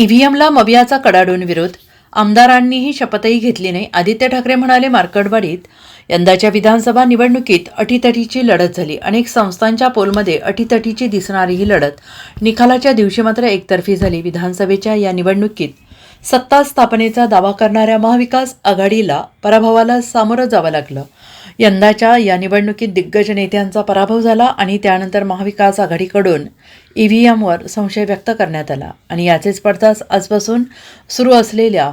ईव्हीएमला मबियाचा कडाडून विरोध. आमदारांनीही शपथही घेतली नाही. आदित्य ठाकरे म्हणाले मार्कडवाडीत यंदाच्या विधानसभा निवडणुकीत अटीतटीची लढत झाली. अनेक संस्थांच्या पोलमध्ये अटीतटीची दिसणारी ही लढत निकालाच्या दिवशी मात्र एकतर्फी झाली. विधानसभेच्या या निवडणुकीत सत्ता स्थापनेचा दावा करणाऱ्या महाविकास आघाडीला पराभवाला सामोरं जावं लागलं. यंदाच्या या निवडणुकीत दिग्गज नेत्यांचा पराभव झाला आणि त्यानंतर महाविकास आघाडीकडून ई व्ही एमवर संशय व्यक्त करण्यात आला. आणि याचेच पडताच आजपासून सुरू असलेल्या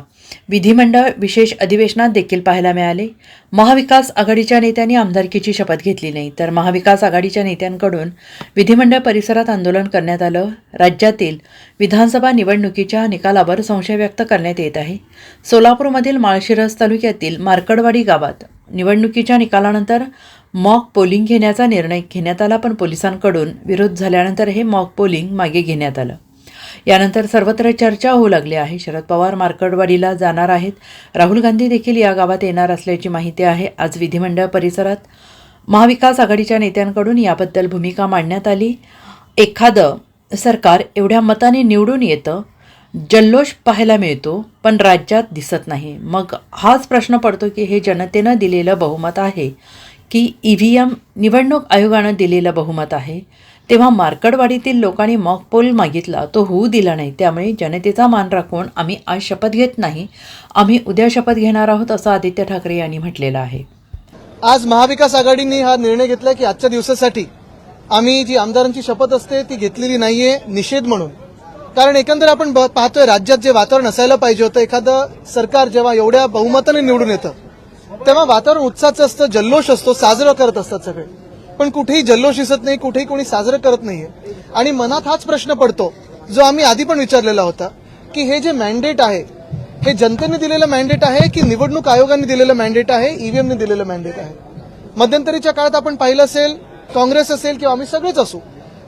विधिमंडळ विशेष अधिवेशनात देखील पाहायला मिळाले. महाविकास आघाडीच्या नेत्यांनी आमदारकीची शपथ घेतली नाही तर महाविकास आघाडीच्या नेत्यांकडून विधिमंडळ परिसरात आंदोलन करण्यात आलं. राज्यातील विधानसभा निवडणुकीच्या निकालावर संशय व्यक्त करण्यात येत आहे. सोलापूरमधील माळशिरस तालुक्यातील मार्कडवाडी गावात निवडणुकीच्या निकालानंतर मॉक पोलिंग घेण्याचा निर्णय घेण्यात आला पण पोलिसांकडून विरोध झाल्यानंतर हे मॉक पोलिंग मागे घेण्यात आलं. यानंतर सर्वत्र चर्चा होऊ लागली आहे. शरद पवार मार्कडवाडीला जाणार आहेत. राहुल गांधी देखील या गावात येणार असल्याची माहिती आहे. आज विधिमंडळ परिसरात महाविकास आघाडीच्या नेत्यांकडून याबद्दल भूमिका मांडण्यात आली. एखादं सरकार एवढ्या मताने निवडून येतं जल्लोष पाहायला मिळतो पण राज्यात दिसत नाही. मग हाच प्रश्न पडतो की हे जनतेनं दिलेलं बहुमत आहे की ई व्ही एम निवडणूक आयोगानं दिलेलं बहुमत आहे? तेव्हा मार्कडवाडीतील लोकांनी मॉक पोल मागितला. तो होऊ दिला नाही. त्यामुळे जनतेचा मान राखून आम्ही आज शपथ घेत नाही. आम्ही उद्या शपथ घेणार आहोत असं आदित्य ठाकरे यांनी म्हटलेलं आहे. आज महाविकास आघाडीने हा निर्णय घेतला की आजच्या दिवसासाठी आम्ही जी आमदारांची शपथ असते ती घेतलेली नाहीये निषेध म्हणून. कारण एकंदर आपण ब- पाहतोय राज्यात जे वातावरण असायला पाहिजे होतं एखादं सरकार जेव्हा एवढ्या बहुमताने निवडून येतं तेव्हा वातावरण उत्साहाचं असतं जल्लोष असतो साजरं करत असतात सगळे. पण कुठेही जल्लोष दिसत नाही कुठेही कोणी साजरं करत नाहीये. आणि मनात हाच प्रश्न पडतो जो आम्ही आधी पण विचारलेला होता की हे जे मॅन्डेट आहे हे जनतेने दिलेलं मॅन्डेट आहे की निवडणूक आयोगाने दिलेलं मॅन्डेट आहे ईव्हीएमने दिलेलं मॅन्डेट आहे? मध्यंतरीच्या काळात आपण पाहिलं असेल काँग्रेस असेल किंवा आम्ही सगळेच असू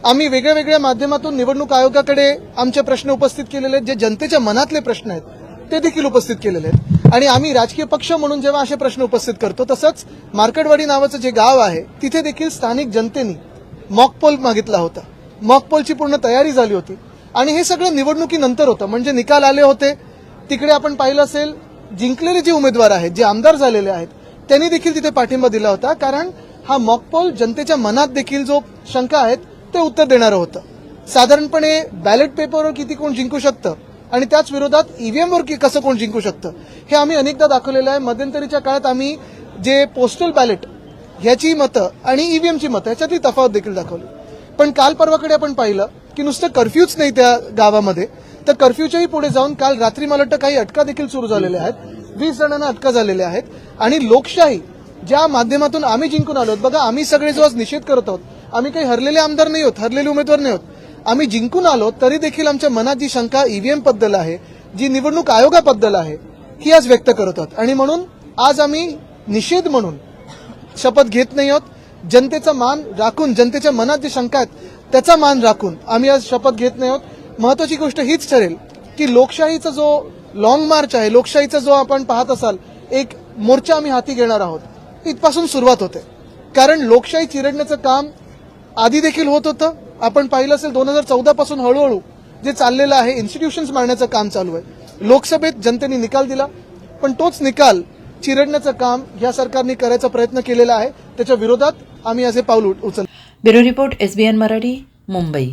आम्ही वेगळ्या वेगळ्या माध्यमातून निवडणूक आयोगाकडे आमचे प्रश्न उपस्थित केलेले आहेत जे जनतेच्या मनातले प्रश्न आहेत ते देखील उपस्थित केलेले आहेत. आणि आम्ही राजकीय पक्ष म्हणून जेव्हा असे प्रश्न उपस्थित करतो तसंच मार्कडवाडी नावाचं जे गाव आहे तिथे देखील स्थानिक जनतेने मॉकपोल मागितला होता. मॉकपोलची पूर्ण तयारी झाली होती. आणि हे सगळं निवडणुकीनंतर होतं. म्हणजे निकाल आले होते. तिकडे आपण पाहिलं असेल जिंकलेले जे उमेदवार आहेत जे आमदार झालेले आहेत त्यांनी देखील तिथे पाठिंबा दिला होता. कारण हा मॉकपोल जनतेच्या मनात देखील जो शंका आहेत ते उत्तर देणारं होतं. साधारणपणे बॅलेट पेपरवर किती कोण जिंकू शकतं? आणि त्याच विरोधात ईव्हीएमवर की कसं कोण जिंकू शकतं? हे आम्ही अनेकदा दाखवलेलं आहे. मध्यंतरीच्या काळात आम्ही जे पोस्टल बॅलेट ह्याची मतं आणि ईव्हीएमची मतं ह्याच्यातली तफावत देखील दाखवली. पण काल परवाकडे आपण पाहिलं की नुसतं कर्फ्यूच नाही त्या गावामध्ये. तर कर्फ्यूच्याही पुढे जाऊन काल रात्री मला वाटतं काही अटका देखील सुरू झालेल्या आहेत. वीस जणांना अटका झालेल्या आहेत. आणि लोकशाही ज्या माध्यमातून आम्ही जिंकून आलो आहोत बघा आम्ही सगळे जो आज निषेध करत आहोत आम्ही काही हरलेले आमदार नाही होत हरलेले उमेदवार नाही होत आम्ही जिंकून आलो तरी देखील आमच्या मनात जी शंका ईव्हीएमबद्दल आहे जी निवडणूक आयोगाबद्दल आहे ही आज व्यक्त करत आहोत. आणि म्हणून आज आम्ही निषेध म्हणून शपथ घेत नाही आहोत. जनतेचा मान राखून जनतेच्या मनात जे शंका आहेत त्याचा मान राखून आम्ही आज शपथ घेत नाही आहोत. महत्वाची गोष्ट हीच ठरेल की लोकशाहीचा जो लॉंग मार्च आहे लोकशाहीचा जो आपण पाहत असाल एक मोर्चा आम्ही हाती घेणार आहोत. इथपासून सुरुवात होते. कारण लोकशाही चिरडण्याचं काम आधी देखील होत होतं. आपण पाहिलं असेल दोन हजार चौदा पासून हळूहळू जे चाललेलं आहे इन्स्टिट्यूशन्स मारण्याचं काम चालू आहे. लोकसभेत जनतेने निकाल दिला पण तोच निकाल चिरडण्याचं काम या सरकारने करायचा प्रयत्न केलेला आहे. त्याच्या विरोधात आम्ही असे पाऊल उचल bureau report SBN Marathi Mumbai.